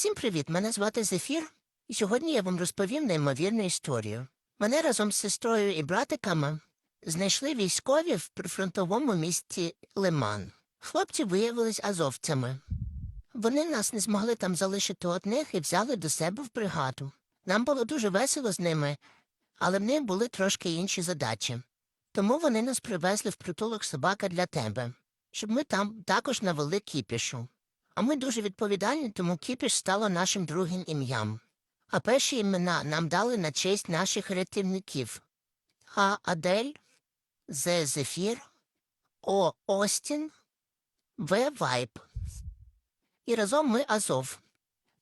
Всім привіт! Мене звати Зефір, і сьогодні я вам розповім неймовірну історію. Мене разом з сестрою і братиками знайшли військові в прифронтовому місті Лиман. Хлопці виявились азовцями. Вони нас не змогли там залишити одних і взяли до себе в бригаду. Нам було дуже весело з ними, але в них були трошки інші задачі. Тому вони нас привезли в притулок собака для тебе, щоб ми там також навели кіпішу. А ми дуже відповідальні, тому кіпіш стало нашим другим ім'ям. А перші імена нам дали на честь наших рятівників. А Адель, З. Зефір, О. Остін, В. Вайп. І разом ми Азов.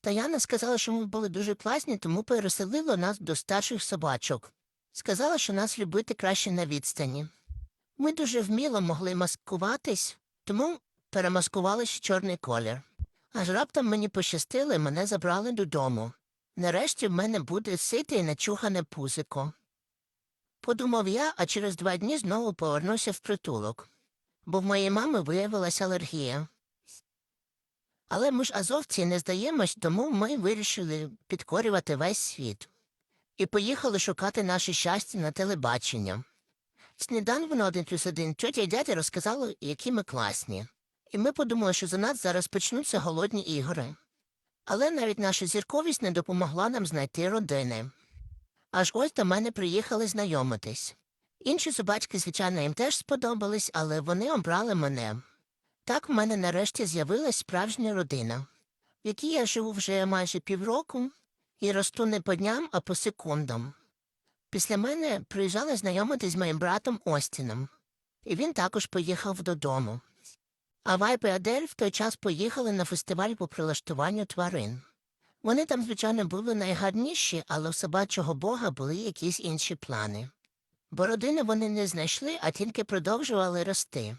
Таяна сказала, що ми були дуже класні, тому переселила нас до старших собачок. Сказала, що нас любити краще на відстані. Ми дуже вміло могли маскуватись, тому перемаскувались в чорний колір. Аж раптом мені пощастило, і мене забрали додому. Нарешті в мене буде сите і начухане пузико. Подумав я, а через два дні знову повернуся в притулок, бо в моєї мами виявилася алергія. Але ми ж азовці не здаємось, тому ми вирішили підкорювати весь світ і поїхали шукати наше щастя на телебачення. Сніданок один плюс один тьотя й дядя розказали, які ми класні. І ми подумали, що за нас зараз почнуться голодні ігри. Але навіть наша зірковість не допомогла нам знайти родини. Аж ось до мене приїхали знайомитись. Інші собачки, звичайно, їм теж сподобались, але вони обрали мене. Так в мене нарешті з'явилась справжня родина, в якій я живу вже майже півроку і росту не по дням, а по секундам. Після мене приїжджали знайомитись з моїм братом Остіном, і він також поїхав додому. А Вайп і Адель в той час поїхали на фестиваль по прилаштуванню тварин. Вони там, звичайно, були найгарніші, але у собачого бога були якісь інші плани. Бо родини вони не знайшли, а тільки продовжували рости.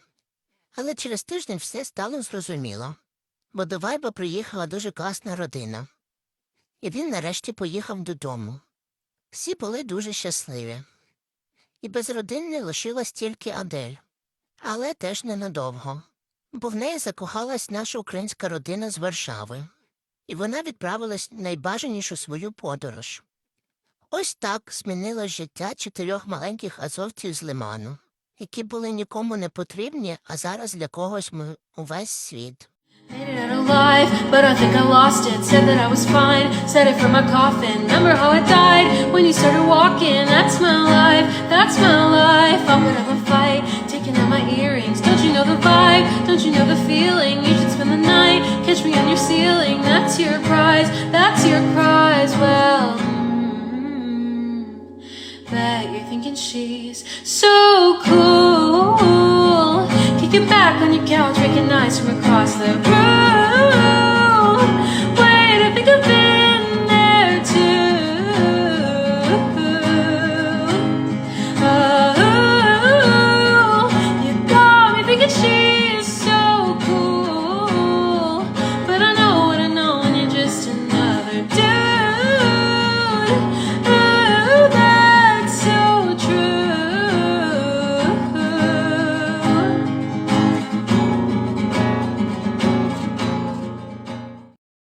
Але через тиждень все стало зрозуміло, бо до Вайба приїхала дуже класна родина. І він нарешті поїхав додому. Всі були дуже щасливі. І без родини лишилась тільки Адель. Але теж ненадовго бо в неї закохалась наша українська родина з Варшави, і вона відправилась в найбажанішу свою подорож. Ось так змінило життя чотирьох маленьких азовців з лиману, які були нікому не потрібні, а зараз для когось ми увесь світ. Alive, but I think I lost it. Said that I was fine, said it from my coffin. Remember how I died when you started feeling? You should spend the night, catch me on your ceiling. That's your prize, that's your prize. Well, mm, bet you're thinking she's so cool. Kick it back on your couch, nice from across the room.